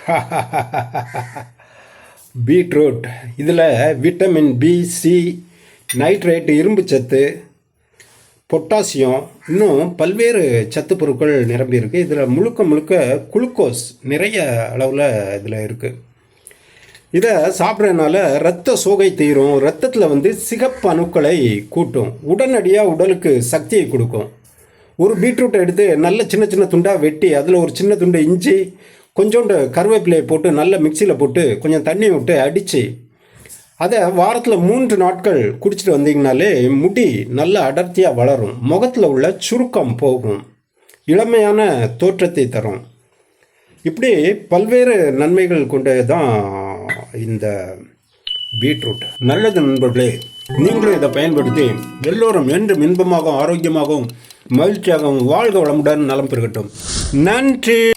Beetroot. இதில் vitamin B C nitrate இரும்பு சத்து பொட்டாசியம் இன்னும் பல்வேறு சத்து பொருட்கள் நிரம்பி இருக்குது இதில் முழுக்க முழுக்க குளுக்கோஸ் நிறைய அளவில் இதில் இருக்குது இதை சாப்பிட்றதுனால இரத்த சோகை தீரும். ரத்தத்தில் வந்து சிகப்பு அணுக்களை கூட்டும். உடனடியாக உடலுக்கு சக்தியை கொடுக்கும். ஒரு பீட்ரூட்டை எடுத்து நல்ல சின்ன சின்ன துண்டாக வெட்டி அதில் ஒரு சின்ன துண்டு இஞ்சி கொஞ்சோண்டு கருவேப்பிலையை போட்டு நல்ல மிக்சியில் போட்டு கொஞ்சம் தண்ணி விட்டு அடித்து அதை வாரத்தில் மூன்று நாட்கள் குடிச்சிட்டு வந்தீங்கனாலே முடி நல்ல அடர்த்தியாக வளரும். முகத்தில் உள்ள சுருக்கம் போகும். இளமையான தோற்றத்தை தரும். இப்படி பல்வேறு நன்மைகள் கொண்டது தான் இந்த பீட்ரூட். நல்லது நண்பர்களே நீங்களும் இதை பயன்படுத்தி எல்லோரும் என்றும் இன்பமாகவும் ஆரோக்கியமாகவும் மகிழ்ச்சியாகவும் வாழ்க வளமுடன் நலம் பெருகட்டும். நன்றி!